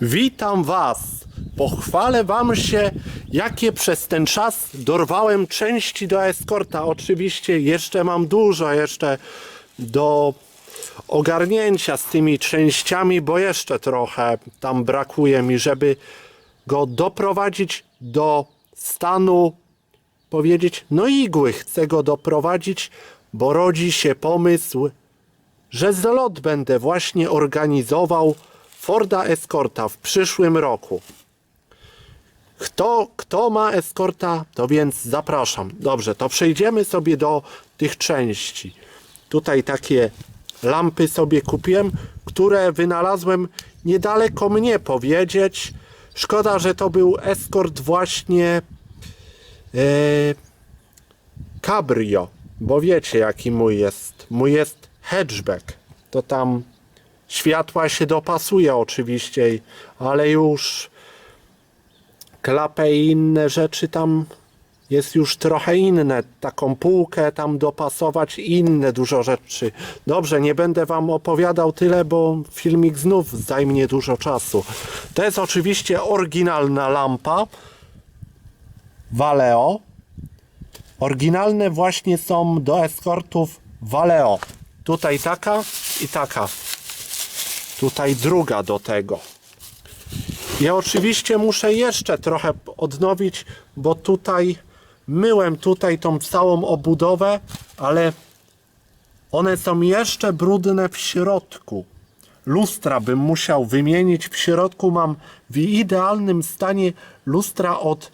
Witam Was. Pochwalę Wam się, jakie przez ten czas dorwałem części do eskorta. Oczywiście jeszcze mam dużo jeszcze do ogarnięcia z tymi częściami, bo jeszcze trochę tam brakuje mi, żeby go doprowadzić do stanu, powiedzieć, no igły. Chcę go doprowadzić, bo rodzi się pomysł, że zlot będę właśnie organizował Forda Escorta w przyszłym roku. Kto, kto ma eskorta, to więc zapraszam. Dobrze, to przejdziemy sobie do tych części. Tutaj takie lampy sobie kupiłem, które wynalazłem niedaleko mnie powiedzieć. Szkoda, że to był eskort właśnie e, Cabrio, bo wiecie jaki mój jest. Mój jest hatchback. To tam światła się dopasuje oczywiście, ale już klapę i inne rzeczy tam jest już trochę inne. Taką półkę tam dopasować i inne dużo rzeczy. Dobrze, nie będę wam opowiadał tyle, bo filmik znów zajmie dużo czasu. To jest oczywiście oryginalna lampa Valeo. Oryginalne właśnie są do eskortów Valeo. Tutaj taka i taka. Tutaj druga do tego. Ja oczywiście muszę jeszcze trochę odnowić, bo tutaj myłem tutaj tą całą obudowę, ale one są jeszcze brudne w środku. Lustra bym musiał wymienić. W środku mam w idealnym stanie lustra od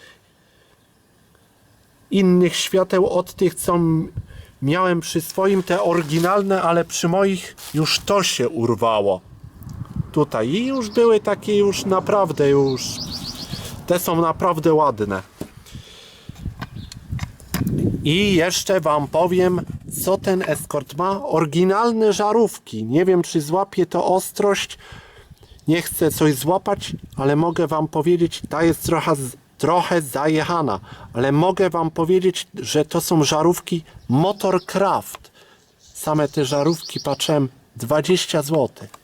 innych świateł, od tych co miałem przy swoim, te oryginalne, ale przy moich już to się urwało tutaj. I już były takie już naprawdę już te są naprawdę ładne. I jeszcze wam powiem co ten Escort ma. Oryginalne żarówki. Nie wiem czy złapie to ostrość. Nie chcę coś złapać ale mogę wam powiedzieć ta jest trochę, trochę zajechana. Ale mogę wam powiedzieć że to są żarówki Motorcraft. Same te żarówki patrzyłem 20 złotych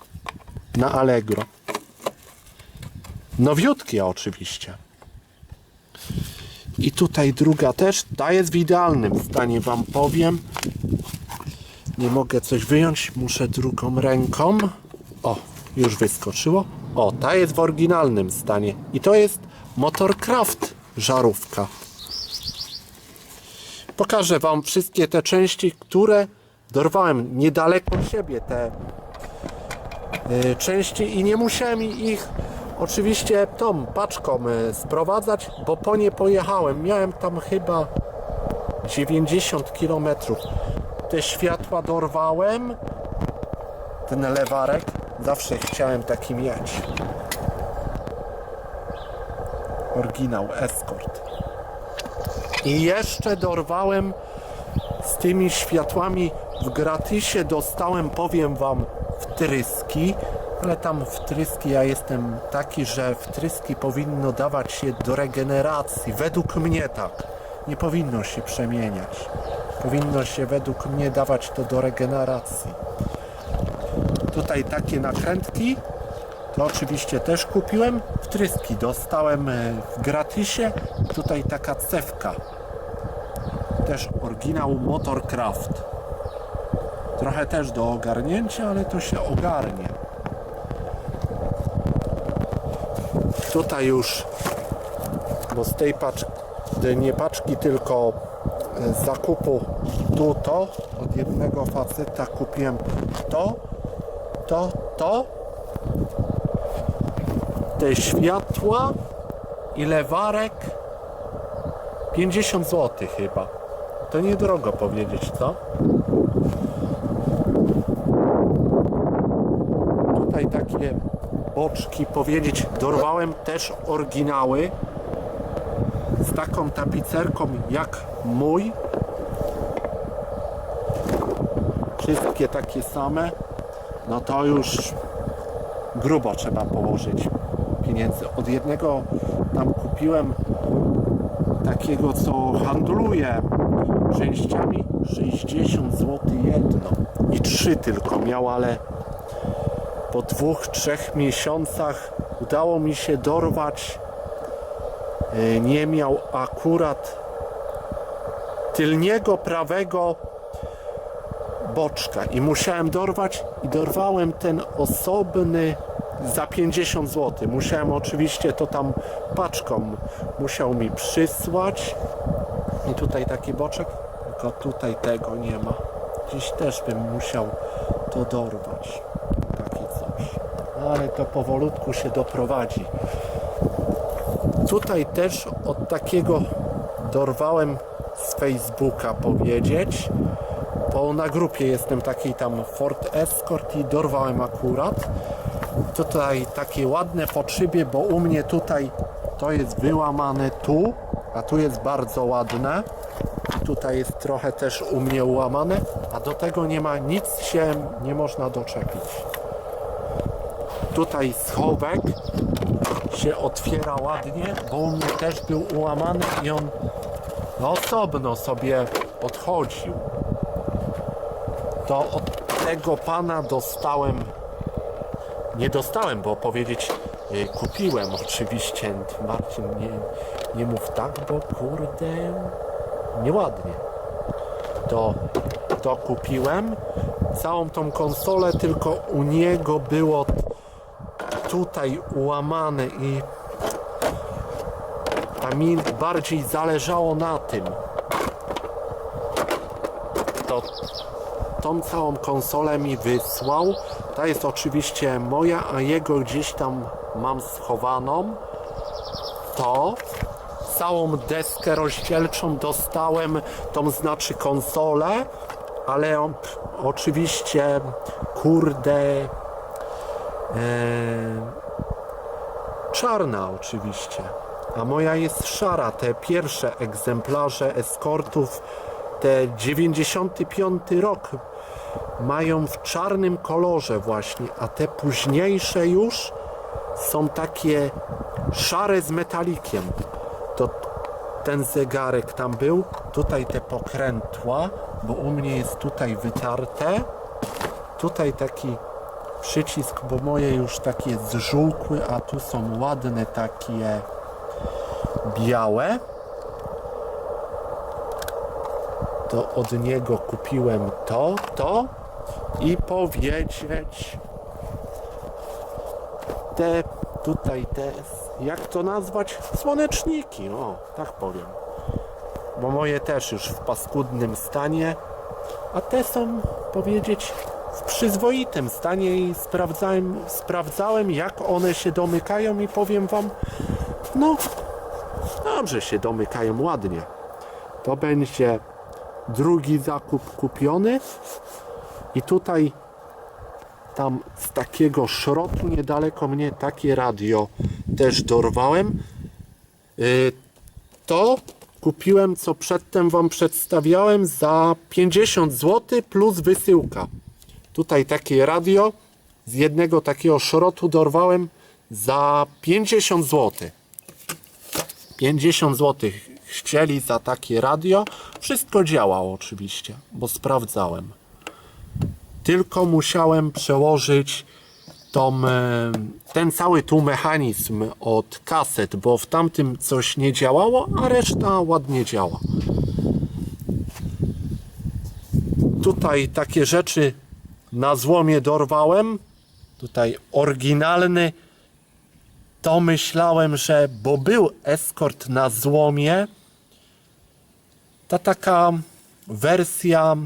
na Allegro. Nowiutkie oczywiście. I tutaj druga też. Ta jest w idealnym stanie, wam powiem. Nie mogę coś wyjąć, muszę drugą ręką. O, już wyskoczyło. O, ta jest w oryginalnym stanie. I to jest Motorcraft żarówka. Pokażę wam wszystkie te części, które dorwałem niedaleko siebie. Te części i nie musiałem ich oczywiście tą paczką y, sprowadzać, bo po nie pojechałem. Miałem tam chyba 90 km. Te światła dorwałem. Ten lewarek. Zawsze chciałem taki mieć. Oryginał Escort. I jeszcze dorwałem z tymi światłami w gratisie dostałem, powiem wam, wtryski, ale tam wtryski ja jestem taki, że wtryski powinno dawać się do regeneracji. Według mnie tak. Nie powinno się przemieniać. Powinno się według mnie dawać to do regeneracji. Tutaj takie nakrętki. To oczywiście też kupiłem. Wtryski dostałem e, w gratisie. Tutaj taka cewka. Też oryginał Motorcraft. Trochę też do ogarnięcia, ale to się ogarnie. Tutaj już, bo z tej paczki, nie paczki, tylko e, z zakupu tu to, od jednego faceta kupiłem to, to, to, te światła i lewarek 50 zł chyba. To niedrogo powiedzieć, co? Tutaj takie boczki powiedzieć, dorwałem też oryginały z taką tapicerką jak mój. Wszystkie takie same. No to już grubo trzeba położyć pieniędzy. Od jednego tam kupiłem takiego, co handluje częściami 60 zł jedno i trzy tylko miał, ale po dwóch, trzech miesiącach udało mi się dorwać. E, Nie miał akurat tylniego prawego boczka i musiałem dorwać i dorwałem ten osobny za 50 zł. Musiałem oczywiście to tam paczką musiał mi przysłać i tutaj taki boczek, tylko tutaj tego nie ma. Dziś też bym musiał to dorwać. Ale to powolutku się doprowadzi. Tutaj też od takiego dorwałem z Facebooka powiedzieć, bo na grupie jestem takiej tam Ford Escort i dorwałem akurat. Tutaj takie ładne po szybie, bo u mnie tutaj to jest wyłamane tu, a tu jest bardzo ładne. Tutaj jest trochę też u mnie ułamane, a do tego nie ma nic się nie można doczepić. Tutaj schowek się otwiera ładnie, bo mnie też był ułamany i on no, osobno sobie odchodził. To od tego pana dostałem, nie dostałem, bo powiedzieć y, kupiłem oczywiście. Marcin, nie, nie mów tak, bo kurde, nieładnie. To, to kupiłem. Całą tą konsolę, tylko u niego było tutaj ułamane i a mi bardziej zależało na tym. To tą całą konsolę mi wysłał. Ta jest oczywiście moja, a jego gdzieś tam mam schowaną. To całą deskę rozdzielczą dostałem, tą znaczy konsolę, ale on, oczywiście kurde czarna oczywiście, a moja jest szara. Te pierwsze egzemplarze eskortów, te 95 rok mają w czarnym kolorze właśnie, a te późniejsze już są takie szare z metalikiem. To ten zegarek tam był, tutaj te pokrętła, bo u mnie jest tutaj wytarte. Tutaj taki przycisk, bo moje już takie zżółkły, a tu są ładne takie białe. To od niego kupiłem to, to i powiedzieć te tutaj te, jak to nazwać? Słoneczniki, o, tak powiem. Bo moje też już w paskudnym stanie, a te są powiedzieć w przyzwoitym stanie i sprawdzałem, sprawdzałem jak one się domykają i powiem wam, no dobrze się domykają ładnie. To będzie drugi zakup kupiony i tutaj tam z takiego szrotu niedaleko mnie takie radio też dorwałem. Y, To kupiłem, co przedtem Wam przedstawiałem, za 50 zł plus wysyłka. Tutaj takie radio z jednego takiego szrotu dorwałem za 50 zł. 50 zł chcieli za takie radio. Wszystko działało oczywiście, bo sprawdzałem tylko musiałem przełożyć tą, e, ten cały tu mechanizm od kaset, bo w tamtym coś nie działało, a reszta ładnie działa. Tutaj takie rzeczy na złomie dorwałem. Tutaj oryginalny. To myślałem, że bo był eskort na złomie, ta taka wersja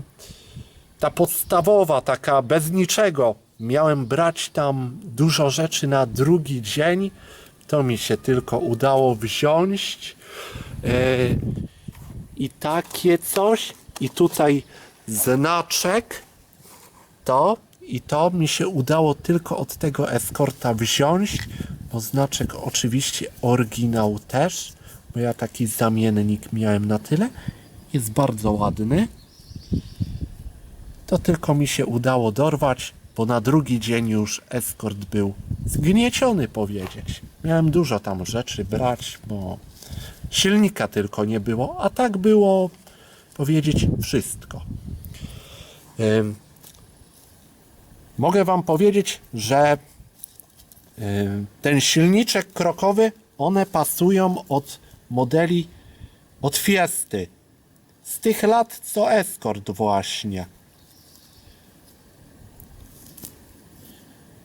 ta podstawowa, taka bez niczego. Miałem brać tam dużo rzeczy na drugi dzień. To mi się tylko udało wziąć. E, I takie coś. I tutaj znaczek. To i to mi się udało tylko od tego eskorta wziąć, bo znaczek oczywiście oryginał też, bo ja taki zamiennik miałem na tyle. Jest bardzo ładny to tylko mi się udało dorwać, bo na drugi dzień już eskort był zgnieciony powiedzieć. Miałem dużo tam rzeczy brać, bo silnika tylko nie było, a tak było powiedzieć wszystko. Mogę Wam powiedzieć, że Yy, Ten silniczek krokowy, one pasują od modeli od Fiesty. Z tych lat co Escort właśnie.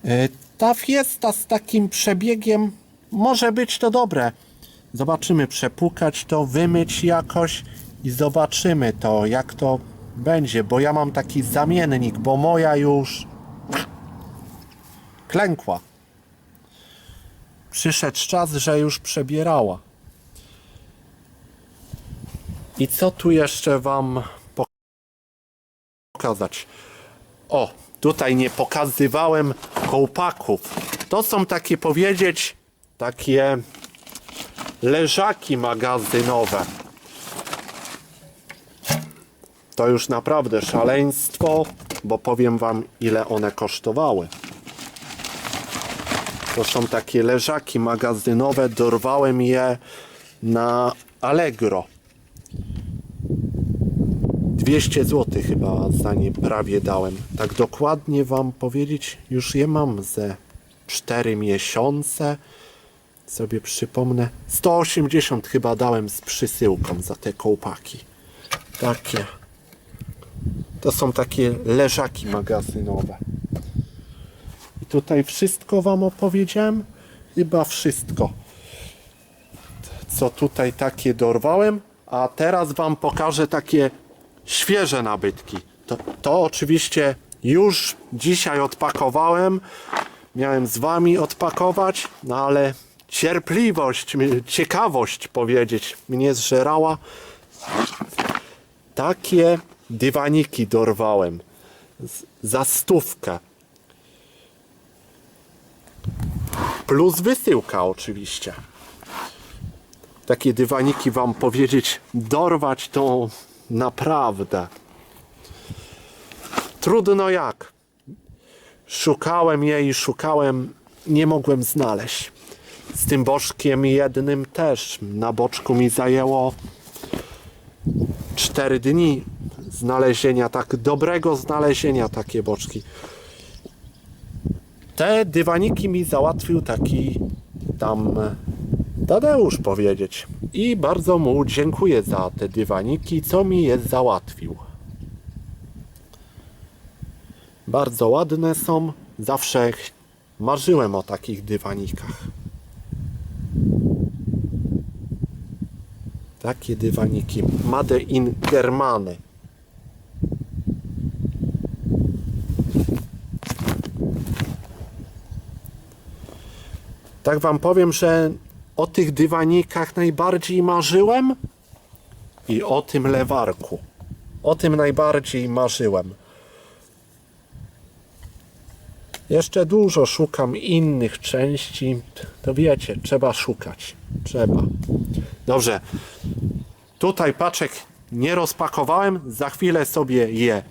Yy, Ta Fiesta z takim przebiegiem może być to dobre. Zobaczymy, przepukać to, wymyć jakoś i zobaczymy to, jak to będzie, bo ja mam taki zamiennik, bo moja już klękła. Przyszedł czas, że już przebierała. I co tu jeszcze Wam pokazać? O, tutaj nie pokazywałem kołpaków. To są takie powiedzieć, takie leżaki magazynowe. To już naprawdę szaleństwo, bo powiem Wam, ile one kosztowały. To są takie leżaki magazynowe. Dorwałem je na Allegro. 200 zł chyba za nie prawie dałem. Tak dokładnie Wam powiedzieć, już je mam ze 4 miesiące. Sobie przypomnę. 180 chyba dałem z przysyłką za te kołpaki. Takie. To są takie leżaki magazynowe. Tutaj wszystko Wam opowiedziałem? Chyba wszystko. Co tutaj takie dorwałem. A teraz Wam pokażę takie świeże nabytki. To, to oczywiście już dzisiaj odpakowałem. Miałem z Wami odpakować, no ale cierpliwość, ciekawość powiedzieć mnie zżerała. Takie dywaniki dorwałem. Za stówkę. Plus wysyłka oczywiście. Takie dywaniki wam powiedzieć, dorwać to naprawdę. Trudno jak. Szukałem jej, szukałem, nie mogłem znaleźć. Z tym boczkiem jednym też. Na boczku mi zajęło 4 dni znalezienia, tak dobrego znalezienia takie boczki. Te dywaniki mi załatwił taki tam Tadeusz powiedzieć. I bardzo mu dziękuję za te dywaniki, co mi je załatwił. Bardzo ładne są. Zawsze marzyłem o takich dywanikach. Takie dywaniki. Made in Germany. Tak wam powiem, że o tych dywanikach najbardziej marzyłem i o tym lewarku. O tym najbardziej marzyłem. Jeszcze dużo szukam innych części. To wiecie, trzeba szukać. Trzeba. Dobrze. Tutaj paczek nie rozpakowałem. Za chwilę sobie je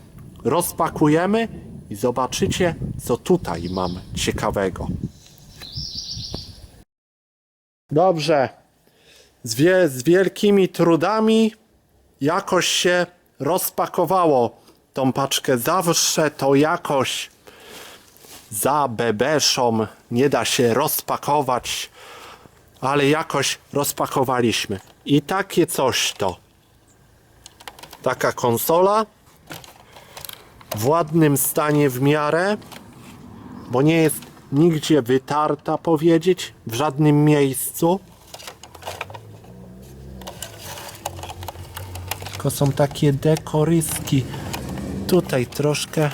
rozpakujemy i zobaczycie, co tutaj mam ciekawego. Dobrze. Z, wie, z wielkimi trudami jakoś się rozpakowało tą paczkę. Zawsze to jakoś za bebeszą nie da się rozpakować, ale jakoś rozpakowaliśmy. I takie coś to. Taka konsola w ładnym stanie w miarę, bo nie jest nigdzie wytarta powiedzieć, w żadnym miejscu. Tylko są takie dekoryski. Tutaj troszkę,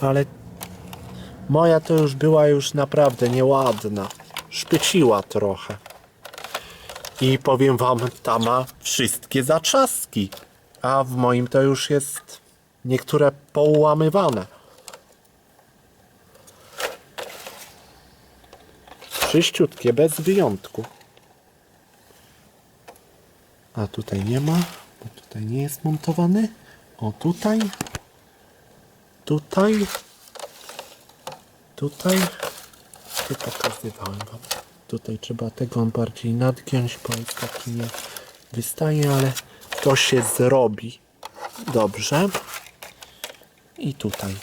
ale moja to już była już naprawdę nieładna. Szpyciła trochę. I powiem wam, ta ma wszystkie zaczaski. A w moim to już jest niektóre poułamywane. Czyściutkie, bez wyjątku. A tutaj nie ma, bo tutaj nie jest montowany. O tutaj. Tutaj. Tutaj. Tu pokazywałem wam. Tutaj trzeba tego bardziej nadgiąć, bo jest taki nie wystaje, ale to się zrobi. Dobrze. I tutaj.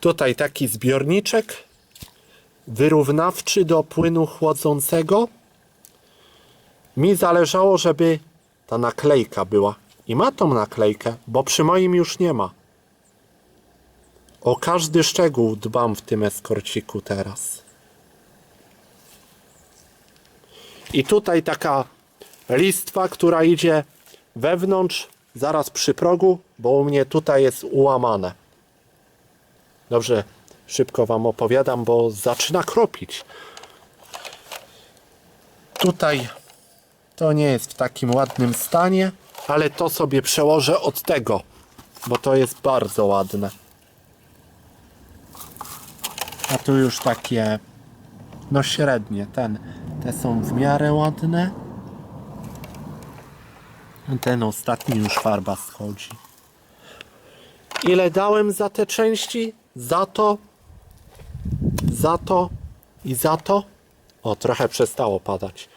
Tutaj taki zbiorniczek wyrównawczy do płynu chłodzącego. Mi zależało, żeby ta naklejka była. I ma tą naklejkę, bo przy moim już nie ma. O każdy szczegół dbam w tym eskorciku teraz. I tutaj taka listwa, która idzie wewnątrz, zaraz przy progu, bo u mnie tutaj jest ułamane. Dobrze, szybko Wam opowiadam, bo zaczyna kropić. Tutaj to nie jest w takim ładnym stanie, ale to sobie przełożę od tego, bo to jest bardzo ładne. A tu już takie, no średnie, ten, te są w miarę ładne. Ten ostatni już farba schodzi. Ile dałem za te części? Za to, za to i za to. O, trochę przestało padać.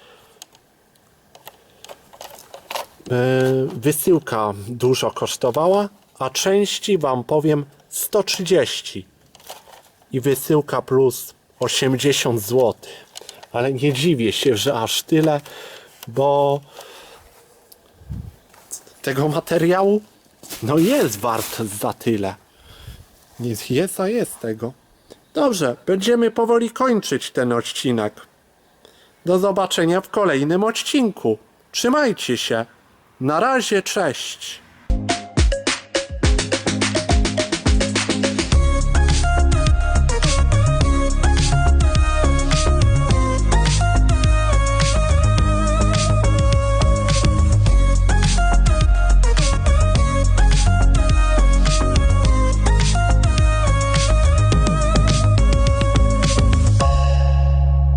Yy, wysyłka dużo kosztowała, a części Wam powiem 130 i wysyłka plus 80 zł. Ale nie dziwię się, że aż tyle, bo tego materiału no jest wart za tyle. Jest, jest a jest tego. Dobrze, będziemy powoli kończyć ten odcinek. Do zobaczenia w kolejnym odcinku. Trzymajcie się. Na razie, cześć.